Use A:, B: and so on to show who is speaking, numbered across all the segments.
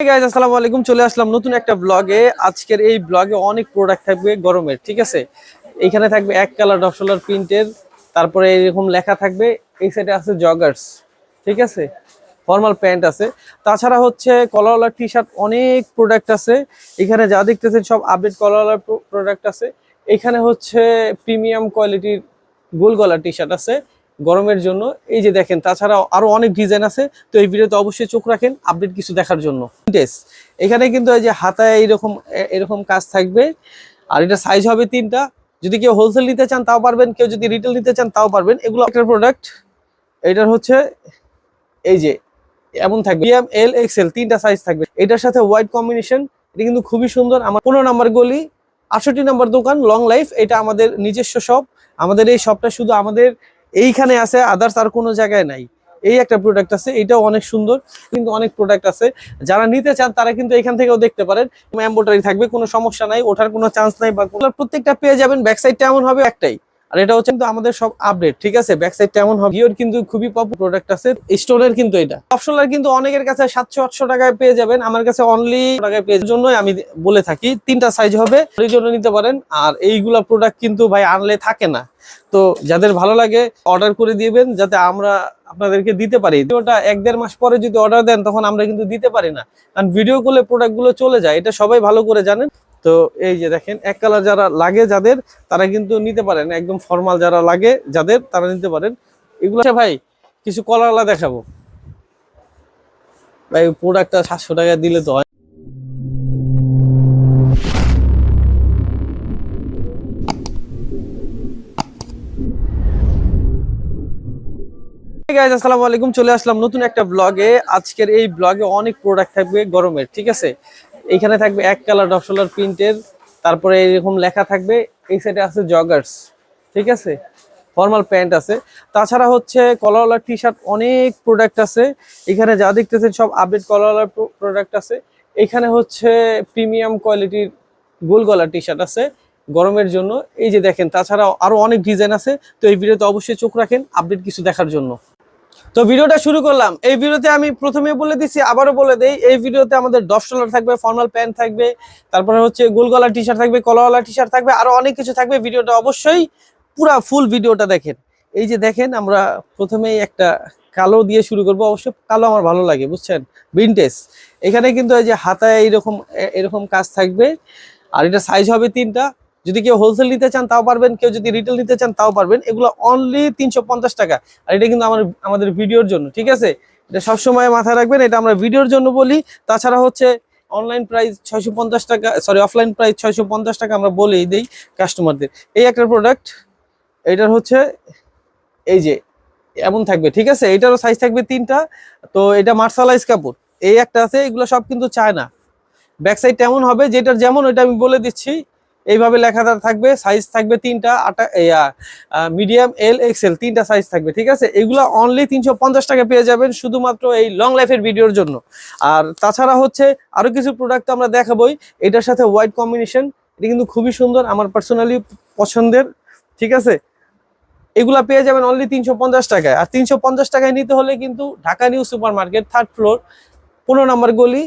A: Guys আসসালামু আলাইকুম। চলে আসলাম নতুন একটা ব্লগে আজকের এই ব্লগে অনেক প্রোডাক্ট থাকবে গরমের, ঠিক আছে? এইখানে থাকবে এক কালার ডপসলার প্রিন্টের তারপরে এরকম লেখা থাকবে, এই সাইডে আছে জগার্স ঠিক আছে? ফর্মাল প্যান্ট আছে। তাছাড়া হচ্ছে কলারওয়ালা টি শার্ট অনেক প্রোডাক্ট আছে। এখানে যা দেখতেছেন সব আপডেট কলারওয়ালা প্রোডাক্ট আছে। এখানে হচ্ছে প্রিমিয়াম কোয়ালিটির গোল গলার টি শার্ট আছে। গরমের জন্য। এই যে দেখেন তাছাড়া আরও অনেক ডিজাইন আছে। তো এই ভিডিওতে অবশ্যই চোখ রাখেন আপডেট কিছু দেখার জন্য। এখানে কিন্তু এই যে হাতায় এইরকম এরকম কাজ থাকবে। আর এটা সাইজ হবে তিনটা। যদি কেউ হোলসেল নিতে চান, তাও পারবেন। কেউ যদি রিটেল নিতে চান, তাও পারবেন। এগুলো একটা প্রোডাক্ট এটার হচ্ছে, এই যে, এমন থাকবে। এম এল এক্সেল তিনটা সাইজ থাকবে। এটার সাথে হোয়াইট কম্বিনেশন এটা কিন্তু খুবই সুন্দর। আমার পনেরো নাম্বার গলি, আটষট্টি নাম্বার দোকান লং লাইফ এটা আমাদের নিজস্ব শপ আমাদের এই শপটা শুধু আমাদের এইখানে আছে আদার্স আর কোনো জায়গায় নাই। এই একটা প্রোডাক্ট আছে, এটাও অনেক সুন্দর, কিন্তু অনেক প্রোডাক্ট আছে। যারা নিতে চান, তারা কিন্তু এখান থেকেও দেখতে পারেন। এম্বোটারি থাকবে, কোনো সমস্যা নাই, ওঠার কোনো চান্স নাই বা প্রত্যেকটা পেয়ে যাবেন ব্যাকসাইডটা এমন হবে একটাই। আর এটা হচ্ছে কিন্তু আমাদের সব আপডেট ঠিক আছে? ব্যাক সাইডটা এমন হবে। ভিওর কিন্তু খুবই পপ প্রোডাক্ট আছে। স্টোনের কিন্তু এটা। অপশনাল কিন্তু অনেকের কাছে সাতশো, আটশো টাকায় পেয়ে যাবেন। আমার কাছে অনলি টাকায় পেয়ে জন্যই আমি বলে থাকি, তিনটা সাইজ হবে। এই জন্য নিতে পারেন। আর এইগুলা প্রোডাক্ট কিন্তু ভাই আনলে থাকে না। তো যাদের ভালো লাগে অর্ডার করে দিবেন, যাতে আমরা আপনাদেরকে দিতে পারি। ওটা এক দেড় মাস পরে যদি অর্ডার দেন, তখন আমরা কিন্তু দিতে পারি না। কারণ ভিডিও করলে প্রোডাক্টগুলো চলে যায়। এটা সবাই ভালো করে জানেন। তো এই যে দেখেন, এক কালার যারা লাগে যাদের, তারা কিন্তু নিতে পারেন। একদম ফর্মাল যারা লাগে যাদের, তারা নিতে পারেন। এগুলো ভাই, কিছু কলারলা দেখাবো। ভাই প্রোডাক্টটা সাতশো টাকা দিলে তো হয়। আসসালামু আলাইকুম। চলে আসলাম নতুন একটা ব্লগে আজকের এই ব্লগে অনেক প্রোডাক্ট থাকবে গরমের, ঠিক আছে? এইখানে থাকবে এক কালার ডপসলার প্রিন্টের, তারপরে এরকম লেখা থাকবে, এই সাইডে আছে জগার্স ঠিক আছে? ফর্মাল প্যান্ট আছে। তাছাড়া হচ্ছে কলারওয়ালা টি শার্ট অনেক প্রোডাক্ট আছে। এখানে যা দেখতেছেন সব আপডেট কলারওয়ালা প্রোডাক্ট আছে। এখানে হচ্ছে প্রিমিয়াম কোয়ালিটির গোল গলার টি শার্ট আছে গরমের জন্য। এই যে দেখেন তাছাড়া আরও অনেক ডিজাইন আছে। তো এই ভিডিওতে অবশ্যই চোখ রাখেন আপডেট কিছু দেখার জন্য। তো ভিডিওটা শুরু করলাম। এই ভিডিওতে আমি প্রথমে বলে দিচ্ছি, আবারও বলে দেই, এই ভিডিওতে আমাদের ডলার থাকবে, ফর্মাল প্যান্ট থাকবে, তারপরে হচ্ছে গোলগলা টি শার্ট থাকবে, কলাওয়ালা টি শার্ট থাকবে, আরও অনেক কিছু থাকবে। ভিডিওটা অবশ্যই পুরা ফুল ভিডিওটা দেখেন। এই যে দেখেন, আমরা প্রথমেই একটা কালো দিয়ে শুরু করব। অবশ্য কালো আমার ভালো লাগে, বুঝছেন? ভিনটেজ এখানে কিন্তু এই যে হাতায় এইরকম এরকম কাজ থাকবে। আর এটা সাইজ হবে তিনটা। যদি কেউ হোলসেল নিতে চান, তাও পারবেন। কেউ যদি রিটেল নিতে চান, তাও পারবেন। এগুলো অনলি তিনশো পঞ্চাশ টাকা। আর এটা কিন্তু আমার, আমাদের ভিডিওর জন্য, ঠিক আছে? এটা সবসময় মাথায় রাখবেন। এটা আমরা ভিডিওর জন্য বলি। তাছাড়া হচ্ছে অনলাইন প্রাইস ছয়শো পঞ্চাশ টাকা সরি অফলাইন প্রাইস ছয়শো পঞ্চাশ টাকা আমরা বলেই দিই কাস্টমারদের এই একটা প্রোডাক্ট এটার হচ্ছে, এই যে, এমন থাকবে, ঠিক আছে? এটারও সাইজ থাকবে তিনটা। তো এটা মার্শালাইজ কাপড়। এই একটা আছে, এগুলো সব কিন্তু চায় না ব্যাক সাইড এমন হবে, যেটার যেমন, ওইটা আমি বলে দিচ্ছি। এইভাবে লেখা থাকবে সাইজ থাকবে তিনটা, আটা মিডিয়াম এল এক্সেল তিনটা সাইজ থাকবে, ঠিক আছে? এগুলো অনলি তিনশো পঞ্চাশ টাকা পেয়ে যাবেন শুধুমাত্র এই লং লাইফের ভিডিওর জন্য। আর তাছাড়া হচ্ছে আরও কিছু প্রোডাক্ট আমরা দেখাবোই, এটার সাথে হোয়াইট কম্বিনেশন এটা কিন্তু খুবই সুন্দর, আমার পার্সোনালি পছন্দের, ঠিক আছে? এগুলা পেয়ে যাবেন অনলি তিনশো পঞ্চাশ টাকায়। আর তিনশো পঞ্চাশ টাকায় নিতে হলে কিন্তু Dhaka new super market third floor পনেরো নম্বর গলি,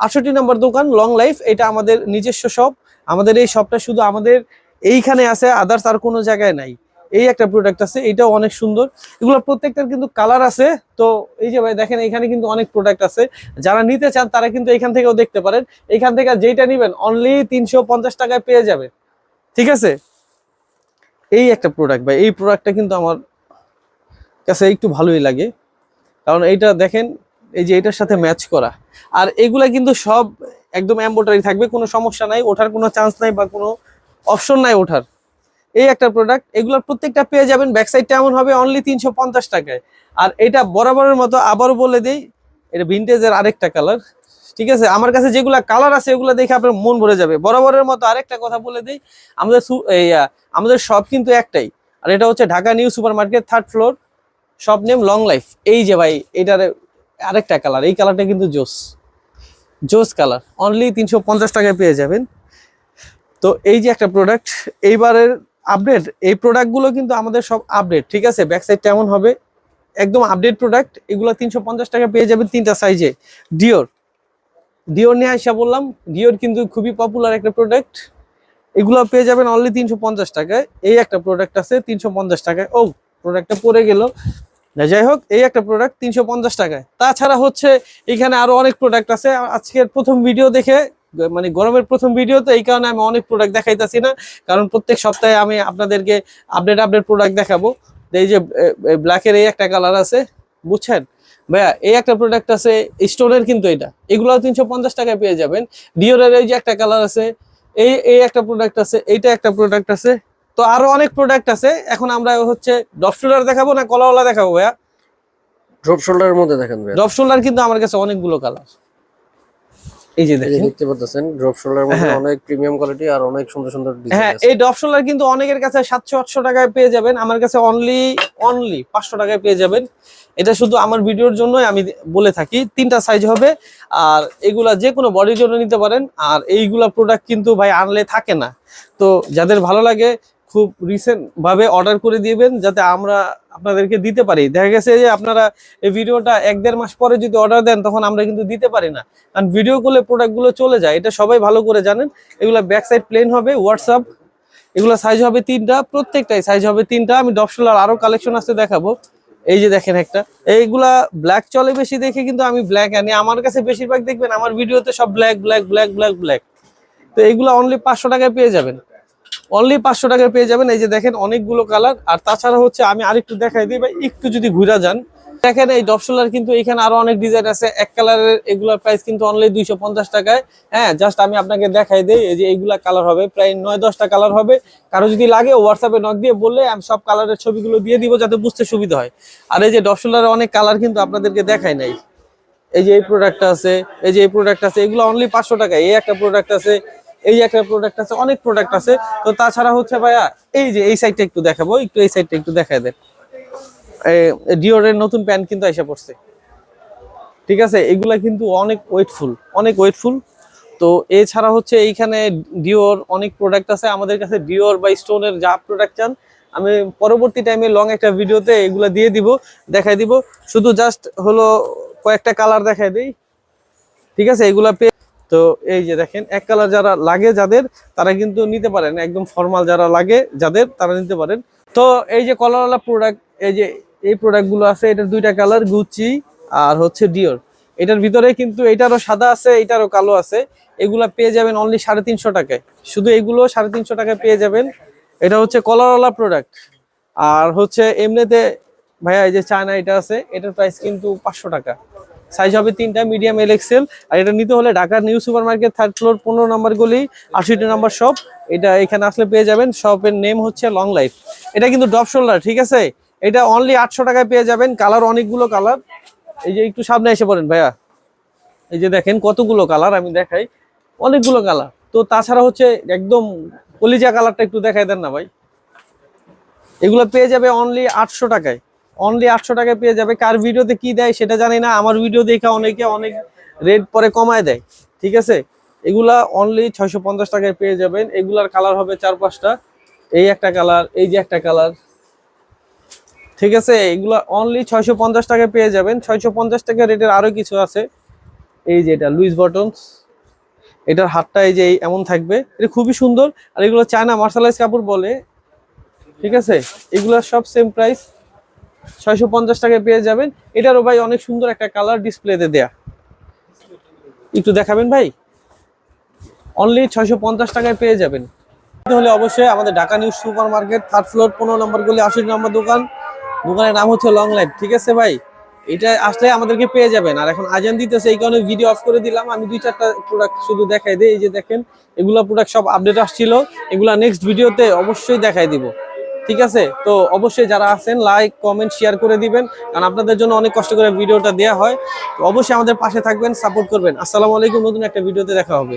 A: আটষট্টি নম্বর দোকান লং লাইফ এটা আমাদের নিজস্ব শপ আমাদের এই শপটা শুধু আমাদের এইখানে আছে আদার্স আর কোনো জায়গায় নাই। এই একটা প্রোডাক্ট আছে, এটাও অনেক সুন্দর। এগুলো প্রত্যেকটার কিন্তু কালার আছে। তো এই যে ভাই, দেখেন, এখানে কিন্তু অনেক প্রোডাক্ট আছে। যারা নিতে চান, তারা কিন্তু এখান থেকেও দেখতে পারেন। এখান থেকে যেটা নিবেন অনলি তিনশো পঞ্চাশ টাকায় পেয়ে যাবে। ঠিক আছে? এই একটা প্রোডাক্ট ভাই, এই প্রোডাক্টটা কিন্তু আমার কাছে একটু ভালোই লাগে। কারণ এইটা দেখেন, এই যে এটার সাথে ম্যাচ করা। আর এগুলা কিন্তু সব একদম এম্বোটারি থাকবে, কোনো সমস্যা নাই, ওঠার কোনো চান্স নাই বা কোনো অপশন নাই ওঠার। এই একটা প্রোডাক্ট এগুলোর প্রত্যেকটা পেয়ে যাবেন ব্যাক সাইডটা এমন হবে অনলি তিনশো পঞ্চাশ টাকায়। আর এটা বরাবরের মতো আবারও বলে দিই, এটা ভিনটেজের আরেকটা কালার ঠিক আছে? আমার কাছে যেগুলা কালার আছে, এগুলো দেখে আপনার মন ভরে যাবে। বরাবরের মতো আরেকটা কথা বলে দিই, আমাদের আমাদের শপ কিন্তু একটাই। আর এটা হচ্ছে Dhaka new super market third floor shop name long life এই যে ভাই, এটার আরেকটা কালার এই কালারটা কিন্তু জোস। জোস কালার। অনলি তিনশো পঞ্চাশ টাকায় পেয়ে যাবেন। তো এই যে একটা প্রোডাক্ট এইবারের আপডেট এই প্রোডাক্টগুলো কিন্তু আমাদের সব আপডেট ঠিক আছে? ব্যাক সাইড কেমন হবে, একদম আপডেট প্রোডাক্ট এগুলো তিনশো পঞ্চাশ টাকা পেয়ে যাবেন তিনটা সাইজে ডিওর ডিওর নিয়ে আসা বললাম ডিওর কিন্তু খুবই পপুলার একটা প্রোডাক্ট এগুলো পেয়ে যাবেন অনলি তিনশো পঞ্চাশ টাকায়। এই একটা প্রোডাক্ট আছে, তিনশো পঞ্চাশ টাকায়। ও প্রোডাক্টটা পরে গেল। যাই হোক, এই একটা প্রোডাক্ট তিনশো পঞ্চাশ টাকায়। তাছাড়া হচ্ছে এখানে আরও অনেক প্রোডাক্ট আছে। আজকের প্রথম ভিডিও দেখে মানে গরমের প্রথম ভিডিও তো এই কারণে আমি অনেক প্রোডাক্ট দেখাইতেছি না। কারণ প্রত্যেক সপ্তাহে আমি আপনাদেরকে আপডেট আপডেট প্রোডাক্ট দেখাবো। এই যে ব্ল্যাকের এই একটা কালার আছে, বুঝছেন? ভাইয়া, এই একটা প্রোডাক্ট আছে স্টোনের কিন্তু এটা। এগুলো তিনশো পঞ্চাশ টাকায় পেয়ে যাবেন। ডিওরের এই যে একটা কালার আছে, এই এই একটা প্রোডাক্ট আছে, এইটা একটা প্রোডাক্ট আছে। তো আরও অনেক প্রোডাক্ট আছে। এখন আমরা হচ্ছে ডপ শোল্ডার দেখাবো না কলাওয়ালা দেখাবো ভাইয়া?
B: ড্রপ শোল্ডারের মধ্যে দেখেন ভাই
A: ডপ শোল্ডার কিন্তু আমার কাছে অনেকগুলো কালার এই যে দেখেন।
B: দেখতে পাচ্ছেন ড্রপ শোল্ডারের মধ্যে
A: হ্যাঁ।
B: অনেক প্রিমিয়াম কোয়ালিটি আর অনেক সুন্দর সুন্দর ডিজাইন
A: হ্যাঁ এই ডপ শোল্ডার কিন্তু অনেকের কাছে সাতশো আটশো টাকায় পেয়ে যাবেন। আমার কাছে অনলি অনলি পাঁচশো টাকায় পেয়ে যাবেন। এটা শুধু আমার ভিডিওর জন্যই আমি বলে থাকি। তিনটা সাইজ হবে। আর এগুলা যে কোনো বডির জন্য নিতে পারেন। আর এইগুলা প্রোডাক্ট কিন্তু ভাই আনলে থাকে না। তো যাদের ভালো লাগে খুব রিসেন্ট ভাবে অর্ডার করে দিবেন যাতে আমরা আপনাদেরকে দিতে পারি। দেখা গেছে যে আপনারা এই ভিডিওটা এক দেড় মাস পরে যদি অর্ডার দেন, তখন আমরা কিন্তু দিতে পারি না। কারণ ভিডিও করলে প্রোডাক্টগুলো চলে যায়। এটা সবাই ভালো করে জানেন। এগুলো ব্যাক সাইড প্লেন হবে হোয়াটসঅ্যাপ এগুলো সাইজ হবে তিনটা, প্রত্যেকটাই সাইজ হবে তিনটা। আমি ডপশোলার আরও কালেকশন আসতে দেখাবো। এই যে দেখেন একটা। এইগুলা ব্ল্যাক চলে বেশি দেখে কিন্তু আমি ব্ল্যাক আনি। আমার কাছে বেশিরভাগ দেখবেন, আমার ভিডিওতে সব black black black black black তো এইগুলো অনলি পাঁচশো টাকায় পেয়ে যাবেন। অনলি পাঁচশো টাকায় পেয়ে যাবেন। এই যে দেখেন অনেকগুলো কালার। আর তাছাড়া হচ্ছে আমি আরেকটু দেখাই দিই বা একটু যদি ঘুরা যান। দেখেন এই ডপসোলার কিন্তু এখানে আরও অনেক ডিজাইন আছে। এক কালারের এগুলোর প্রাইস কিন্তু অনলি দুইশো পঞ্চাশ টাকায়। হ্যাঁ জাস্ট আমি আপনাকে দেখাই দিই, এই যে এইগুলা কালার হবে। প্রায় নয় দশটা কালার হবে। কারও যদি লাগে হোয়াটসঅ্যাপে নক দিয়ে বললে আমি সব কালারের ছবিগুলো দিয়ে দিব যাতে বুঝতে সুবিধা হয়। আর এই যে ডপসোলারের অনেক কালার কিন্তু আপনাদেরকে দেখাই নাই। এই যে এই প্রোডাক্টটা আছে, এই যে এই প্রোডাক্ট আছে, এগুলো অনলি পাঁচশো টাকা এই একটা প্রোডাক্ট আছে এই একটা প্রোডাক্ট আছে, অনেক প্রোডাক্ট আছে। তো তাছাড়া হচ্ছে ভাইয়া, এই যে এই সাইডটা একটু দেখাবো, একটু এই সাইডটা একটু দেখায় দেন। ডিওরের নতুন প্যান্ট কিন্তু এসে পড়ছে। ঠিক আছে? এগুলা কিন্তু অনেক ওয়েটফুল অনেক ওয়েটফুল। তো এছাড়া হচ্ছে এইখানে ডিওর অনেক প্রোডাক্ট আছে। আমাদের কাছে ডিওর বা স্টোনের যা প্রোডাক্ট চান, আমি পরবর্তী টাইমে লং একটা ভিডিওতে এগুলা দিয়ে দিব দেখাই দিব। শুধু জাস্ট হলো কয়েকটা কালার দেখাই দিই। ঠিক আছে? এগুলা তো এই যে দেখেন, এক কালার যারা লাগে যাদের, তারা কিন্তু নিতে পারেন, একদম ফর্মাল যারা লাগে যাদের, তারা নিতে পারেন। তো এই যে কলারওয়ালা প্রোডাক্ট এই যে এই প্রোডাক্টগুলো আছে, এটার দুইটা কালার গুচি আর হচ্ছে ডিওর এটার ভিতরে কিন্তু এটারও সাদা আছে, এটারও কালো আছে। এগুলা পেয়ে যাবেন অনলি সাড়ে তিনশো টাকায়। শুধু এগুলো সাড়ে তিনশো টাকায় পেয়ে যাবেন। এটা হচ্ছে কলারওয়ালা প্রোডাক্ট আর হচ্ছে এমনিতে ভাইয়া, এই যে চায়না এটা আছে, এটার প্রাইস কিন্তু পাঁচশো টাকা। সাইজ হবে তিনটা মিডিয়াম এল এক্সেল আর এটা নিতে হলে ঢাকার new super market third floor পনেরো নম্বর গলি, আশিটি নম্বর শপ এটা এখানে আসলে পেয়ে যাবেন। শপের নেম হচ্ছে লং লাইফ এটা কিন্তু ডপ শোল্ডার ঠিক আছে? এটা অনলি আটশো টাকায় পেয়ে যাবেন। কালার অনেকগুলো কালার এই যে একটু সামনে এসে পড়েন ভাইয়া। এই যে দেখেন কতগুলো কালার আমি দেখাই। অনেকগুলো কালার তো তাছাড়া হচ্ছে একদম কলিজা কালারটা একটু দেখাই দেন না ভাই। এগুলো পেয়ে যাবে অনলি আটশো টাকায়। অনলি আটশো টাকায় পেয়ে যাবে। কার ভিডিওতে কি দেয় সেটা জানি না। আমার ভিডিও দেখে অনেকে অনেক রেট পরে কমায় দেয়। ঠিক আছে? এগুলা অনলি ছয়শো পঞ্চাশ টাকায় পেয়ে যাবেন। এগুলার কালার হবে চার পাঁচটা। এই একটা কালার এই যে একটা কালার ঠিক আছে? এগুলা অনলি ছয়শো পঞ্চাশ টাকায় পেয়ে যাবেন। ছয়শো পঞ্চাশ টাকা রেটের আরও কিছু আছে। এই যে এটা লুইস বটনস এটার হাতটা এই যে এমন থাকবে। এটা খুবই সুন্দর। আর এগুলো চায়না মার্শালাইজ কাপড় বলে। ঠিক আছে? এগুলো সব সেম প্রাইস ছয়শো পঞ্চাশ টাকায় পেয়ে যাবেন। এটারও ভাই অনেক সুন্দর একটা কালার ডিসপ্লেতে দেয়া। একটু দেখাবেন ভাই? অনলি ছয়শো পঞ্চাশ টাকায় পেয়ে যাবেন। হলে অবশ্যই আমাদের Dhaka new super market third floor পনেরো নম্বর গলি আশি নম্বর দোকান। দোকানের নাম হচ্ছে লং লাইফ ঠিক আছে ভাই? এটা আসলে আমাদেরকে পেয়ে যাবেন। আর এখন আজান দিতেছে, এই কারণে ভিডিও অফ করে দিলাম। আমি দুই চারটা প্রোডাক্ট শুধু দেখাই দিই, এই যে দেখেন, এগুলা প্রোডাক্ট সব আপডেট আসছিল। এগুলা নেক্সট ভিডিওতে অবশ্যই দেখাই দিব। ঠিক আছে? তো অবশ্যই যারা আছেন লাইক কমেন্ট শেয়ার করে দিবেন। কারণ আপনাদের জন্য অনেক কষ্ট করে ভিডিওটা দেওয়া হয়। অবশ্যই আমাদের পাশে থাকবেন সাপোর্ট করবেন। আসসালামু আলাইকুম, নতুন একটা ভিডিওতে দেখা হবে।